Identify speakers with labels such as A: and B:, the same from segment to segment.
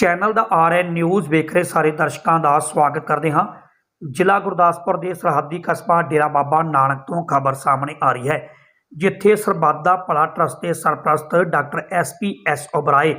A: Channel ਦਾ RN news ਵੇਖ ਰਹੇ ਸਾਰੇ ਦਰਸ਼ਕਾਂ ਦਾ ਸਵਾਗਤ ਕਰਦੇ ਹਾਂ। ਜ਼ਿਲ੍ਹਾ ਗੁਰਦਾਸਪੁਰ ਦੇ ਸਰਹੱਦੀ ਕਸਬਾ ਡੇਰਾ ਬਾਬਾ ਨਾਨਕ ਤੋਂ ਖਬਰ ਸਾਹਮਣੇ ਆ ਰਹੀ ਹੈ, ਜਿੱਥੇ ਸਰਬੱਤ ਭਲਾ ਟਰਸਟ ਦੇ ਸਰਪ੍ਰਸਤ ਡਾਕਟਰ ਐਸਪੀਐਸ ਓਬਰਾਏ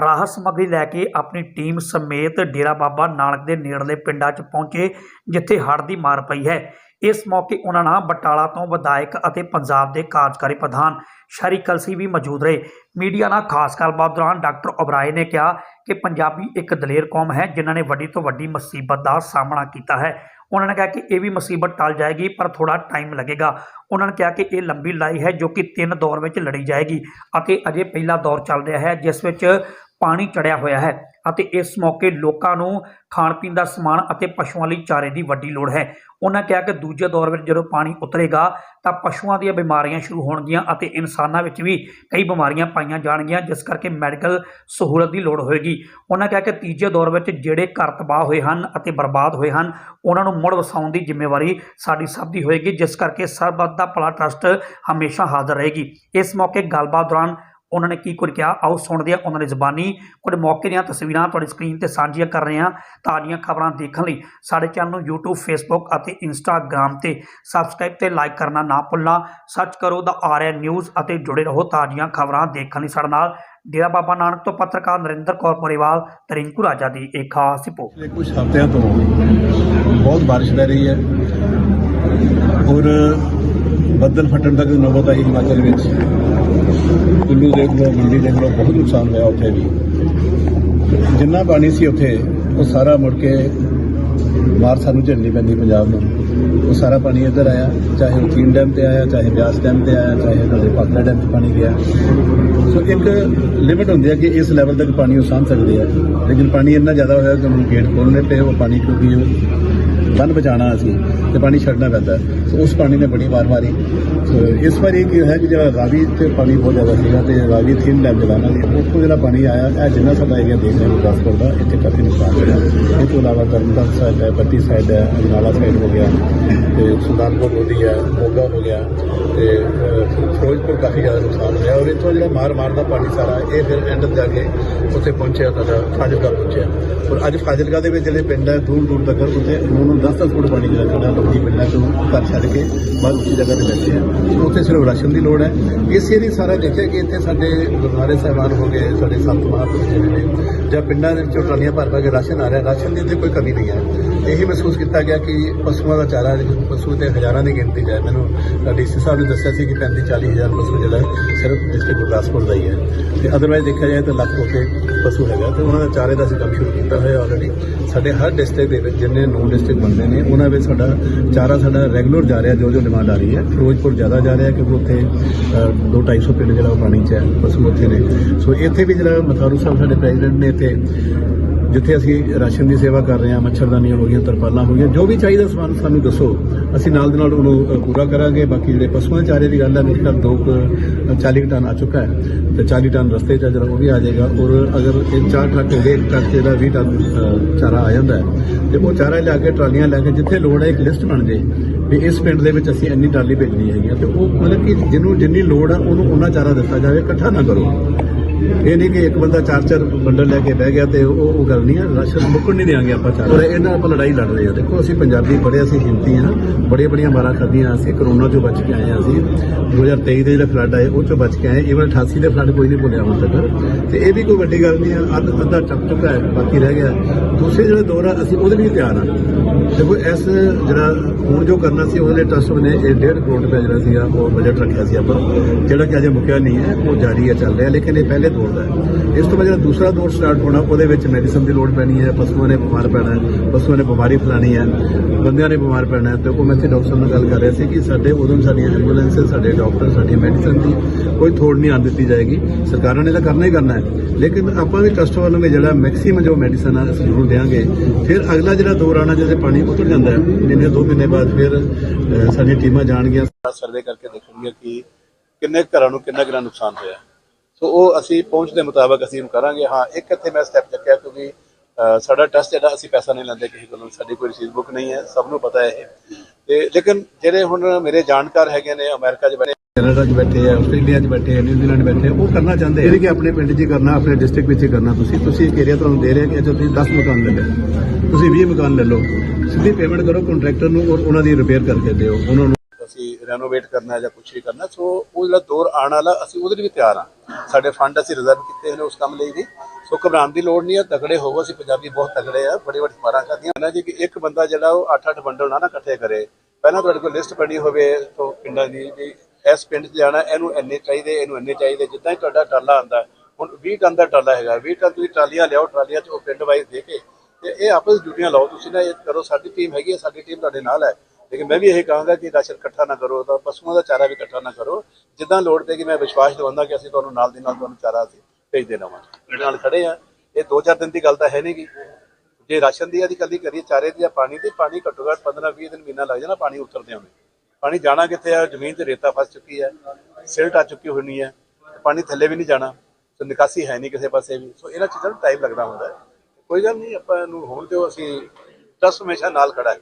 A: ਰਾਹਤ ਸਮੱਗਰੀ ਲੈ ਕੇ ਆਪਣੀ ਟੀਮ ਸਮੇਤ ਡੇਰਾ ਬਾਬਾ ਨਾਨਕ ਦੇ ਨੇੜਲੇ ਪਿੰਡਾਂ 'ਚ ਪਹੁੰਚੇ, ਜਿੱਥੇ ਹੜ੍ਹ ਦੀ ਮਾਰ ਪਈ ਹੈ। ਇਸ ਮੌਕੇ ਉਹਨਾਂ ਨਾਲ ਬਟਾਲਾ ਤੋਂ ਵਿਧਾਇਕ ਅਤੇ ਪੰਜਾਬ ਦੇ ਕਾਰਜਕਾਰੀ ਪ੍ਰਧਾਨ ਸ਼ਰੀ ਕਲਸੀ ਵੀ ਮੌਜੂਦ ਰਹੇ। ਮੀਡੀਆ ਨਾਲ ਖਾਸ ਗੱਲਬਾਤ ਦੌਰਾਨ ਡਾਕਟਰ ਓਬਰਾਏ ਨੇ ਕਿਹਾ ਕਿ ਪੰਜਾਬੀ ਇੱਕ ਦਲੇਰ ਕੌਮ ਹੈ ਜਿਨ੍ਹਾਂ ਨੇ ਵੱਡੀ ਤੋਂ ਵੱਡੀ ਮੁਸੀਬਤ ਦਾ ਸਾਹਮਣਾ ਕੀਤਾ ਹੈ। ਉਹਨਾਂ ਨੇ ਕਿਹਾ ਕਿ ਇਹ ਵੀ ਮੁਸੀਬਤ ਟਲ ਜਾਏਗੀ, ਪਰ ਥੋੜਾ ਟਾਈਮ ਲੱਗੇਗਾ। ਉਹਨਾਂ ਨੇ ਕਿਹਾ ਕਿ ਇਹ ਲੰਬੀ ਲੜਾਈ ਹੈ ਜੋ ਕਿ ਤਿੰਨ ਦੌਰ ਵਿੱਚ ਲੜੀ ਜਾਏਗੀ ਅਤੇ ਅਜੇ ਪਹਿਲਾ ਦੌਰ ਚੱਲ ਰਿਹਾ ਹੈ, ਜਿਸ ਵਿੱਚ ਪਾਣੀ ਚੜਿਆ ਹੋਇਆ ਹੈ। ਅਤੇ ਇਸ ਮੌਕੇ ਲੋਕਾਂ ਨੂੰ ਖਾਣ ਪੀਣ ਦਾ ਸਮਾਨ ਅਤੇ ਪਸ਼ੂਆਂ ਲਈ ਚਾਰੇ ਦੀ ਵੱਡੀ ਲੋੜ ਹੈ। ਉਹਨਾਂ ਕਿਹਾ ਕਿ ਦੂਜੇ ਦੌਰ ਵਿੱਚ ਜਦੋਂ ਪਾਣੀ ਉਤਰੇਗਾ, ਤਾਂ ਪਸ਼ੂਆਂ ਦੀਆਂ ਬਿਮਾਰੀਆਂ ਸ਼ੁਰੂ ਹੋਣਗੀਆਂ ਅਤੇ ਇਨਸਾਨਾਂ ਵਿੱਚ ਵੀ ਕਈ ਬਿਮਾਰੀਆਂ ਪਾਈਆਂ ਜਾਣਗੀਆਂ, ਜਿਸ ਕਰਕੇ ਮੈਡੀਕਲ ਸਹੂਲਤ ਦੀ ਲੋੜ ਹੋਏਗੀ। ਉਹਨਾਂ ਕਿਹਾ ਕਿ ਤੀਜੇ ਦੌਰ ਵਿੱਚ ਜਿਹੜੇ ਘਰ ਤਬਾਹ ਹੋਏ ਹਨ ਅਤੇ ਬਰਬਾਦ ਹੋਏ ਹਨ, ਉਹਨਾਂ ਨੂੰ ਮੁੜ ਵਸਾਉਣ ਦੀ ਜ਼ਿੰਮੇਵਾਰੀ ਸਾਡੀ ਸਭ ਦੀ ਹੋਏਗੀ, ਜਿਸ ਕਰਕੇ ਸਰਬੱਤ ਦਾ ਭਲਾ ਟਰਸਟ ਹਮੇਸ਼ਾ ਹਾਜ਼ਰ ਰਹੇਗੀ। ਇਸ ਮੌਕੇ ਗੱਲਬਾਤ ਦੌਰਾਨ ਉਹਨਾਂ ਨੇ ਕੀ ਕੁਝ ਕਿਹਾ? ਆਓ ਸੁਣਦੇ ਹਾਂ ਉਹਨਾਂ ਦੀ ਜ਼ਬਾਨੀ। ਕੁਝ ਮੌਕੇ ਦੀਆਂ ਤਸਵੀਰਾਂ ਤੁਹਾਡੀ ਸਕਰੀਨ ਤੇ ਸਾਂਝੀਆਂ ਕਰ ਰਹੇ ਹਾਂ ਤਾਜ਼ੀਆਂ ਖਬਰਾਂ ਦੇਖਣ ਲਈ। ਸਾਡੇ ਚੈਨਲ ਨੂੰ YouTube, Facebook ਅਤੇ Instagram ਤੇ ਸਬਸਕ੍ਰਾਈਬ ਤੇ ਲਾਈਕ ਕਰਨਾ ਨਾ ਭੁੱਲਣਾ। ਸਰਚ ਕਰੋ ਦਾ ਆਰਐਨ ਨਿਊਜ਼ ਅਤੇ ਜੁੜੇ ਰਹੋ ਤਾਜ਼ੀਆਂ ਖਬਰਾਂ ਦੇਖਣ ਲਈ ਸਾਡੇ ਨਾਲ। ਡੇਰਾ ਬਾਬਾ ਨਾਨਕ ਤੋਂ ਪੱਤਰਕਾਰ ਨਰਿੰਦਰ ਕੌਰ ਪਰਿਵਾਲ, ਤਰਿੰਕੂ ਰਾਜਾ ਦੀ ਇੱਕ ਖਾਸ ਰਿਪੋਰਟ।
B: ਪਿਛਲੇ ਕੁਝ ਹਫ਼ਤਿਆਂ ਤੋਂ ਬਹੁਤ ਬਾਰਿਸ਼ ਪੈ ਰਹੀ ਹੈ। ਔਰ ਬੱਦਲ ਫਟਣ ਤੱਕ ਨੌਬਤ ਆਈ ਹਿਮਾਚਲ ਵਿੱਚ? ਕੁੱਲੂ ਦੇਖ ਲਓ, ਮੰਡੀ ਦੇਖ ਲਓ, ਬਹੁਤ ਨੁਕਸਾਨ ਹੋਇਆ ਉੱਥੇ ਵੀ। ਜਿੰਨਾ ਪਾਣੀ ਸੀ ਉੱਥੇ, ਉਹ ਸਾਰਾ ਮੁੜ ਕੇ ਬਾਹਰ ਸਾਨੂੰ ਝੱਲਣੀ ਪੈਂਦੀ ਪੰਜਾਬ ਨੂੰ। ਉਹ ਸਾਰਾ ਪਾਣੀ ਇੱਧਰ ਆਇਆ, ਚਾਹੇ ਉਹ ਚੀਨ ਡੈਮ ਤੇ ਆਇਆ, ਚਾਹੇ ਬਿਆਸ ਡੈਮ ਤੇ ਆਇਆ, ਚਾਹੇ ਸਾਡੇ ਪਾਤੜਾ ਡੈਮ ਤੇ ਪਾਣੀ ਗਿਆ। ਸੋ ਇੱਕ ਲਿਮਿਟ ਹੁੰਦੀ ਹੈ ਕਿ ਇਸ ਲੈਵਲ ਤੱਕ ਪਾਣੀ ਉਹ ਸਾਂਭ ਸਕਦੇ ਆ। ਲੇਕਿਨ ਪਾਣੀ ਇੰਨਾ ਜ਼ਿਆਦਾ ਹੋਇਆ ਕਿ ਉਹਨੂੰ ਗੇਟ ਖੋਲ੍ਹਣੇ ਪਏ, ਉਹ ਪਾਣੀ ਕਿਉਂਕਿ ਉਹ ਬੰਨ ਬਚਾਉਣਾ ਅਸੀਂ ਤੇ ਪਾਣੀ ਛੱਡਣਾ ਪੈਂਦਾ। ਸੋ ਉਸ ਪਾਣੀ ਨੇ ਬੜੀ ਵਾਰ ਮਾਰੀ। ਸੋ ਇਸ ਵਾਰੀ ਕੀ ਹੈ ਕਿ ਜਿਹੜਾ ਰਾਵੀ ਤੇ ਪਾਣੀ ਬਹੁਤ ਜ਼ਿਆਦਾ ਸੀਗਾ ਤੇ ਰਾਵੀ ਥੀਨ ਡੈਮ ਜਲਾਣਾ ਲਈ ਉੱਥੋਂ ਜਿਹੜਾ ਪਾਣੀ ਆਇਆ, ਇਹ ਜਿੰਨਾ ਸਾਡਾ ਏਰੀਆ ਦੇਖ ਰਹੇ ਗੁਰਦਾਸਪੁਰ ਦਾ, ਇੱਥੇ ਕਾਫੀ ਨੁਕਸਾਨ ਹੋਇਆ। ਇਹ ਤੋਂ ਇਲਾਵਾ ਤਰਨਤਾਰਨ ਸਾਈਡ ਹੈ, ਬੱਤੀ ਸਾਈਡ ਹੈ, ਅਜਨਾਲਾ ਸਾਈਡ ਹੋ ਗਿਆ, ਤੇ ਸੁਲਤਾਨਪੁਰ ਲੋਧੀ ਹੈ, ਮੋਗਾ ਹੋ ਗਿਆ, ਤੇ ਫਿਰੋਜ਼ਪੁਰ ਕਾਫੀ ਜ਼ਿਆਦਾ ਨੁਕਸਾਨ ਹੋਇਆ। ਔਰ ਇੱਥੋਂ ਜਿਹੜਾ ਮਾਰ ਮਾਰ ਦਾ ਪਾਣੀ ਸਾਰਾ, ਇਹ ਫਿਰ ਐਂਡ ਜਾ ਕੇ ਉੱਥੇ ਪਹੁੰਚਿਆ, ਤੁਹਾਡਾ ਫਾਜ਼ਿਲਕਾ ਪਹੁੰਚਿਆ। ਔਰ ਅੱਜ ਫਾਜ਼ਿਲਕਾ ਦੇ ਵਿੱਚ ਜਿਹੜੇ ਪਿੰਡ ਹੈ ਦੂਰ ਦੂਰ ਤੱਕ, ਉੱਥੇ ਉਹਨਾਂ ਨੂੰ 10 10 ਫੁੱਟ ਪਾਣੀ ਜਿਹੜਾ ਖੜਾ ਲੋਕੀ ਪਿੰਡਾਂ ਤੋਂ ਘਰ ਛੱਡ ਕੇ ਬਾਹਰ ਉੱਚੀ ਜਗ੍ਹਾ ਤੇ ਬੈਠੇ ਆ। ਉੱਥੇ ਸਿਰਫ ਰਾਸ਼ਨ ਦੀ ਲੋੜ ਹੈ। ਇਸੇ ਲਈ ਸਾਰਾ ਦੇਖਿਆ ਕਿ ਇੱਥੇ ਸਾਡੇ ਗੁਰਦੁਆਰੇ ਸਾਹਿਬਾਨ ਹੋ ਗਏ, ਸਾਡੇ ਸੰਤ ਮਹਾਂਪੁਰਖ ਜਿਹੜੇ ਨੇ, ਜਾਂ ਪਿੰਡਾਂ ਦੇ ਵਿੱਚੋਂ ਟਰਾਲੀਆਂ ਭਰ ਭਰ ਕੇ ਰਾਸ਼ਨ ਆ ਰਿਹਾ। ਰਾਸ਼ਨ ਦੀ ਇੱਥੇ ਕੋਈ ਕਮੀ ਨਹੀਂ ਹੈ। ਇਹੀ ਮਹਿਸੂਸ ਕੀਤਾ ਗਿਆ ਕਿ ਪਸ਼ੂਆਂ ਦਾ ਚਾਰਾ, ਜਿਹੜਾ ਪਸ਼ੂ ਤੇ ਹਜ਼ਾਰਾਂ ਦੀ ਗਿਣਤੀ 'ਚ ਹੈ। ਮੈਨੂੰ ਡੀਸੀ ਸਾਹਿਬ ਨੇ ਦੱਸਿਆ ਸੀ ਕਿ 35 40 ਹਜ਼ਾਰ ਪਸ਼ੂ ਜਿਹੜਾ ਸਿਰਫ ਡਿਸਟ੍ਰਿਕਟ ਗੁਰਦਾਸਪੁਰ ਦਾ ਹੀ ਹੈ। ਤੇ ਅਦਰਵਾਈਜ਼ ਦੇਖਿਆ ਜਾਏ ਤਾਂ ਲੱਖ ਹੋ ਪਸ਼ੂ ਹੈਗਾ। ਤੇ ਉਹਨਾਂ ਦਾ ਚਾਰੇ ਦਾ ਅਸੀਂ ਕੰਮ ਸ਼ੁਰੂ ਕੀਤਾ ਹੋਇਆ ਆਲਰੇਡੀ ਸਾਡੇ ਹਰ ਡਿਸਟ੍ਰਿਕਟ ਦੇ ਵਿੱਚ ਜਿੰਨੇ ਨੌ ਡਿਸਟ੍ਰਿਕਟ ਬੰਦੇ ਨੇ, ਉਹਨਾਂ ਵਿੱਚ ਸਾਡਾ ਚਾਰਾ ਸਾਡਾ ਰੈਗੂਲਰ ਜਾ ਰਿਹਾ ਜੋ ਜੋ ਡਿਮਾਂਡ ਆ ਰਹੀ ਹੈ। ਫਿਰੋਜ਼ਪੁਰ ਜ਼ਿਆਦਾ ਜਾ ਰਿਹਾ ਕਿਉਂਕਿ ਉੱਥੇ 2-250 ਪਿੰਡ ਜਿਹੜਾ ਉਹ ਪਾਣੀ 'ਚ ਹੈ, ਪਸ਼ੂ ਉੱਥੇ ਨੇ। ਸੋ ਇੱਥੇ ਵੀ ਜਿਹੜਾ ਮਥਾਰੂ ਸਾਹਿਬ ਸਾਡੇ ਪ੍ਰੈਜ਼ੀਡੈਂਟ ਨੇ ਇੱਥੇ ਜਿੱਥੇ ਅਸੀਂ ਰਾਸ਼ਨ ਦੀ ਸੇਵਾ ਕਰ ਰਹੇ ਹਾਂ ਮੱਛਰਦਾਨੀਆਂ ਹੋ ਗਈਆਂ ਤਰਪਾਲਾਂ ਹੋ ਗਈਆਂ ਜੋ ਵੀ ਚਾਹੀਦਾ ਸਮਾਨ ਸਾਨੂੰ ਦੱਸੋ। ਅਸੀਂ ਨਾਲ ਦੇ ਨਾਲ ਉਹਨੂੰ ਪੂਰਾ ਕਰਾਂਗੇ। ਬਾਕੀ ਜਿਹੜੇ ਪਸ਼ੂਆਂ ਦੇ ਚਾਰੇ ਦੀ ਗੱਲ ਹੈ ਮੇਰੇ ਖਿਆਲ ਦੋ ਕੁ, ਅ, 40 ਟਨ ਆ ਚੁੱਕਾ ਹੈ। ਤੇ 40 ਟਨ ਰਸਤੇ 'ਚ ਜਿਹੜਾ ਉਹ ਵੀ ਆ ਜਾਏਗਾ। ਔਰ ਅਗਰ ਇਹ ਚਾਰ ਟਰੱਕ ਹੋ ਗਏ ਇੱਕ ਟਰੱਕ 'ਚ ਇਹਦਾ 20 ਟਨ ਚਾਰਾ ਆ ਜਾਂਦਾ ਹੈ। ਤੇ ਉਹ ਚਾਰਾ ਲਿਆ ਕੇ ਟਰਾਲੀਆਂ ਲੈ ਕੇ ਜਿੱਥੇ ਲੋੜ ਹੈ ਇੱਕ ਲਿਸਟ ਬਣ ਜੇ ਵੀ ਇਸ ਪਿੰਡ ਦੇ ਵਿੱਚ ਅਸੀਂ ਇੰਨੀ ਟਰਾਲੀ ਭੇਜਣੀ ਹੈਗੀ ਆ। ਤੇ ਉਹ ਮਤਲਬ ਕਿ ਜਿਹਨੂੰ ਜਿੰਨੀ ਲੋੜ ਆ ਉਹਨੂੰ ਉਹਨਾਂ ਚਾਰਾ ਦਿੱਤਾ ਜਾਵੇ ਇਕੱਠਾ ਨਾ ਕਰੋ। ਇਹ ਨਹੀਂ ਕਿ ਇੱਕ ਬੰਦਾ ਚਾਰ ਚਾਰ ਬੰਡਲ ਲੈ ਕੇ ਬਹਿ ਗਿਆ ਤੇ ਉਹ ਉਹ ਗੱਲ ਨਹੀਂ ਹੈ ਰਾਸ਼ਨ ਮੁੱਕਣ ਨਹੀਂ ਦੇਾਂਗੇ ਆਪਾਂ ਚਾਰ। ਔਰ ਇਹਨਾਂ ਆਪਾਂ ਲੜਾਈ ਲੜ ਰਹੇ ਹਾਂ। ਦੇਖੋ ਅਸੀਂ ਪੰਜਾਬੀ ਬੜੇ ਅਸੀਂ ਹਿੰਮਤੀ ਹਾਂ। ਬੜੀਆਂ ਬੜੀਆਂ ਮਾਰਾਂ ਖਾਧੀਆਂ ਅਸੀਂ ਕਰੋਨਾ ਚੋਂ ਬਚ ਕੇ ਆਏ ਹਾਂ ਅਸੀਂ। 2023 ਦੇ ਜਿਹੜੇ ਫਲੱਡ ਆਏ ਉਹ ਚੋਂ ਬਚ ਕੇ ਆਏ। ਇਵਨ 88 ਦੇ ਫਲੱਡ ਕੋਈ ਨਹੀਂ ਭੁੱਲਿਆ ਹੁਣ ਤੱਕ। ਤੇ ਇਹ ਵੀ ਕੋਈ ਵੱਡੀ ਗੱਲ ਨਹੀਂ ਹੈ। ਅੱਧ ਅੱਧਾ ਟੱਪ ਚੁੱਕਾ ਹੈ ਬਾਕੀ ਰਹਿ ਗਿਆ। ਦੂਸਰੇ ਜਿਹੜੇ ਦੌਰ ਆ ਅਸੀਂ ਉਹਦੇ ਲਈ ਤਿਆਰ ਹਾਂ। ਦੇਖੋ ਇਸ ਜਿਹੜਾ ਹੁਣ ਜੋ ਕਰਨਾ ਸੀ ਉਹਦੇ ਲਈ ਟਰਸਟ ਨੇ ਇਹ 1.5 ਕਰੋੜ ਰੁਪਏ ਜਿਹੜਾ ਸੀਗਾ ਉਹ ਬਜਟ ਰੱਖਿਆ ਸੀ ਆਪਾਂ। ਜਿਹੜਾ ਕਿ ਅਜੇ ਮੁੱਕਿਆ ਨਹੀਂ ਹੈ ਉਹ ਜਾਰੀ ਹੈ ਚੱਲ ਰਿਹਾ। ਲੇਕਿਨ ਇਹ ਪਹਿਲੇ ਦੌਰ ਦਾ ਹੈ। ਇਸ ਤੋਂ ਬਾਅਦ ਜਿਹੜਾ ਦੂਸਰਾ ਦੌਰ ਸਟਾਰਟ ਹੋਣਾ ਉਹਦੇ ਵਿੱਚ ਮੈਡੀਸਨ ਦੀ ਲੋੜ ਪੈਣੀ ਹੈ ਪਸ਼ੂਆਂ ਨੇ ਬਿਮਾਰ ਪੈਣਾ ਹੈ ਪਸ਼ੂਆਂ ਨੇ ਬਿਮਾਰੀ ਫੈਲਾਣੀ ਹੈ ਬੰਦਿਆਂ ਨੇ ਬਿਮਾਰ ਪੈਣਾ ਹੈ। ਤੇ ਉਹ ਮੈਂ ਇੱਥੇ ਡਾਕਟਰ ਸਾਹਿਬ ਨਾਲ ਗੱਲ ਕਰ ਰਿਹਾ ਸੀ ਕਿ ਸਾਡੇ ਉਦੋਂ ਸਾਡੀਆਂ ਐਂਬੂਲੈਂਸ ਸਾਡੇ ਡਾਕਟਰ ਸਾਡੀ ਮੈਡੀਸਨ ਦੀ ਕੋਈ ਥੋੜ ਨਹੀਂ ਆਉਣ ਦਿੱਤੀ ਜਾਏਗੀ। ਸਰਕਾਰਾਂ ਨੇ ਤਾਂ ਕਰਨਾ ਹੀ ਕਰਨਾ ਹੈ। ਲੇਕਿਨ ਆਪਾਂ ਵੀ ਕਸਟਮਰ ਨੂੰ ਵੀ ਜਿਹੜਾ ਮੈਕਸਿਮਮ ਜੋ ਮੈਡੀਸਨ ਆ ਅਸੀਂ ਜ਼ਰੂਰ ਦੇਵਾਂਗੇ ਫਿਰ ਅਗਲਾ ਜਿਹੜਾ ਦੌਰ ਆਣਾ ਜਿਹਦੇ ਪਾਣੀ ਉਤਰ ਜਾਂਦਾ ਹੈ ਮਹੀਨੇ ਦੋ ਮਹੀਨੇ ਬਾਅਦ ਫਿਰ ਅਹ, ਸਾਡੀਆਂ ਟੀਮਾਂ ਜਾਣਗੀਆਂ। ਸਰਵੇ ਕਰਕੇ ਦੇਖਣਗੀਆਂ ਕਿ ਕਿੰਨੇ ਘਰਾਂ ਨੂੰ ਕਿੰਨਾ ਕਿੰਨਾ ਨੁਕਸਾਨ ਹੋਇਆ। ਸੋ ਉਹ ਅਸੀਂ ਪਹੁੰਚ ਦੇ ਮੁਤਾਬਕ ਅਸੀਂ ਕਰਾਂਗੇ। ਹਾਂ, ਇੱਕ ਇੱਥੇ ਮੈਂ ਸਟੈਪ ਚੱਕਿਆ ਕਿਉਂਕਿ ਸਾਡਾ ਟੈਸਟ ਜਿਹੜਾ, ਅਸੀਂ ਪੈਸਾ ਨਹੀਂ ਲੈਂਦੇ ਕਿਸੇ ਕੋਲੋਂ, ਸਾਡੀ ਕੋਈ ਰਸੀਦ ਬੁੱਕ ਨਹੀਂ ਹੈ, ਸਭ ਨੂੰ ਪਤਾ ਹੈ ਇਹ। ਤੇ ਲੇਕਿਨ ਜਿਹੜੇ ਹੁਣ ਮੇਰੇ ਜਾਣਕਾਰ ਹੈਗੇ ਨੇ, ਅਮਰੀਕਾ 'ਚ ਬੈਠੇ, ਕੈਨੇਡਾ 'ਚ ਬੈਠੇ ਆ, ਆਸਟ੍ਰੇਲੀਆ 'ਚ ਬੈਠੇ ਆ ਨਿਊਜ਼ੀਲੈਂਡ ਬੈਠੇ ਉਹ ਕਰਨਾ ਚਾਹੁੰਦੇ ਆ। ਕਿ ਆਪਣੇ ਪਿੰਡ 'ਚ ਹੀ ਕਰਨਾ, ਆਪਣੇ ਡਿਸਟ੍ਰਿਕਟ ਵਿੱਚ ਹੀ ਕਰਨਾ। ਤੁਸੀਂ ਤੁਸੀਂ ਇੱਕ ਏਰੀਆ ਤੁਹਾਨੂੰ ਦੇ ਰਿਹਾ ਕਿ ਅੱਛਾ ਤੁਸੀਂ 10 ਮਕਾਨ ਲੈ ਲਓ। ਤੁਸੀਂ 20 ਮਕਾਨ ਲੈ ਲਓ। ਸਿੱਧੀ ਪੇਮੈਂਟ ਕਰੋ ਕੰਟਰੈਕਟਰ ਨੂੰ ਔਰ ਉਹਨਾਂ ਦੀ ਰਿਪੇਅਰ ਕਰਕੇ ਦਿਓ। ਉਹਨਾਂ ਨੂੰ ਰੈਨੋਵੇਟ ਕਰਨਾ ਜਾਂ ਕੁਝ ਵੀ ਕਰਨਾ ਸੋ ਉਹ ਜਿਹੜਾ ਦੌਰ ਆਉਣ ਵਾਲਾ, ਅਸੀਂ ਉਹਦੇ ਲਈ ਵੀ ਤਿਆਰ ਆ ਸਾਡੇ ਫੰਡ ਅਸੀਂ ਰਿਜ਼ਰਵ ਕੀਤੇ ਨੇ ਉਸ ਕੰਮ ਲਈ ਵੀ। ਸੋ ਘਬਰਾਉਣ ਦੀ ਲੋੜ ਨਹੀਂ ਹੈ, ਤਗੜੇ ਹੋਵੋ, ਅਸੀਂ ਪੰਜਾਬੀ ਬਹੁਤ ਤਗੜੇ ਆ ਬੜੀ ਵੱਡੀ ਮਾਰਾਂ ਕਰਦੀਆਂ ਨਾ ਜੀ ਕਿ ਇੱਕ ਬੰਦਾ ਜਿਹੜਾ ਉਹ 8-8 ਬੰਡਲ ਨਾ ਨਾ ਇਕੱਠੇ ਕਰੇ। ਪਹਿਲਾਂ ਤੁਹਾਡੇ ਕੋਲ ਲਿਸਟ ਬਣੀ ਹੋਵੇ ਤੋਂ ਪਿੰਡਾਂ ਦੀ ਵੀ, ਇਸ ਪਿੰਡ 'ਚ ਜਾਣਾ, ਇਹਨੂੰ ਐਨੇ ਚਾਹੀਦੇ, ਇਹਨੂੰ ਇੰਨੇ ਚਾਹੀਦੇ, ਜਿੱਦਾਂ ਹੀ ਤੁਹਾਡਾ ਟਰਾਲਾ ਆਂਦਾ ਹੁਣ 20 ਟਨ ਦਾ ਟਰਾਲਾ ਹੈਗਾ 20 ਟਨ ਤੁਸੀਂ ਟਰਾਲੀਆਂ ਲਿਆਓ ਟਰਾਲੀਆਂ 'ਚ ਉਹ ਪਿੰਡ ਵਾਈਜ਼ ਦੇ ਕੇ, ਤੇ ਇਹ ਆਪਸ ਡਿਊਟੀਆਂ ਲਾਓ। ਤੁਸੀਂ ਨਾ ਇਹ ਕਰੋ, ਸਾਡੀ ਟੀਮ ਹੈਗੀ ਹੈ, ਸਾਡੀ ਟੀਮ ਤੁਹਾਡੇ ਨਾਲ ਹੈ। ਲੇਕਿਨ ਮੈਂ ਵੀ ਇਹ ਕਹਾਂਗਾ ਕਿ ਰਾਸ਼ਨ ਇਕੱਠਾ ਨਾ ਕਰੋ ਤਾਂ ਪਸ਼ੂਆਂ ਦਾ ਚਾਰਾ ਵੀ ਇਕੱਠਾ ਨਾ ਕਰੋ। ਜਿੱਦਾਂ ਲੋੜ ਪਏਗੀ ਮੈਂ ਵਿਸ਼ਵਾਸ ਦਿਵਾਉਂਦਾ ਕਿ ਅਸੀਂ ਤੁਹਾਨੂੰ ਨਾਲ ਦੀ ਨਾਲ ਤੁਹਾਨੂੰ ਚਾਰਾ ਅਸੀਂ ਭੇਜਦੇ ਦੇ ਨਾਲ ਖੜੇ ਆ। ਇਹ 2-4 ਦਿਨ ਦੀ ਗੱਲ ਤਾਂ ਹੈ ਨਹੀਂਗੀ ਜੇ ਰਾਸ਼ਨ ਦੀ ਆਦੀ ਕੱਲੀ ਕਰੀਏ ਚਾਰੇ ਦੀ ਜਾਂ ਪਾਣੀ ਦੀ, ਪਾਣੀ ਘੱਟੋ ਘੱਟ 15-20 ਦਿਨ ਮਹੀਨਾ ਲੱਗ ਜਾਣਾ ਪਾਣੀ ਉਤਰਦੇ ਹੋਣੇ ਪਾਣੀ ਜਾਣਾ ਕਿੱਥੇ ਆ? ਜ਼ਮੀਨ 'ਚ ਰੇਤਾ ਫਸ ਚੁੱਕੀ ਹੈ ਸਿਲਟ ਆ ਚੁੱਕੀ ਹੋਣੀ ਹੈ ਪਾਣੀ ਥੱਲੇ ਵੀ ਨਹੀਂ ਜਾਣਾ। ਸੋ ਨਿਕਾਸੀ ਹੈ ਨਹੀਂ ਕਿਸੇ ਪਾਸੇ ਵੀ। ਸੋ ਇਹਨਾਂ ਚੀਜ਼ਾਂ ਨੂੰ ਟਾਈਮ ਲੱਗਦਾ ਹੁੰਦਾ। ਹੈ ਕੋਈ ਗੱਲ ਨਹੀਂ, ਆਪਾਂ ਇਹਨੂੰ ਹੋਣ ਦਿਓ। ਅਸੀਂ ਟਰਸਟ ਹਮੇਸ਼ਾ ਨਾਲ ਖੜਾ ਹੈ।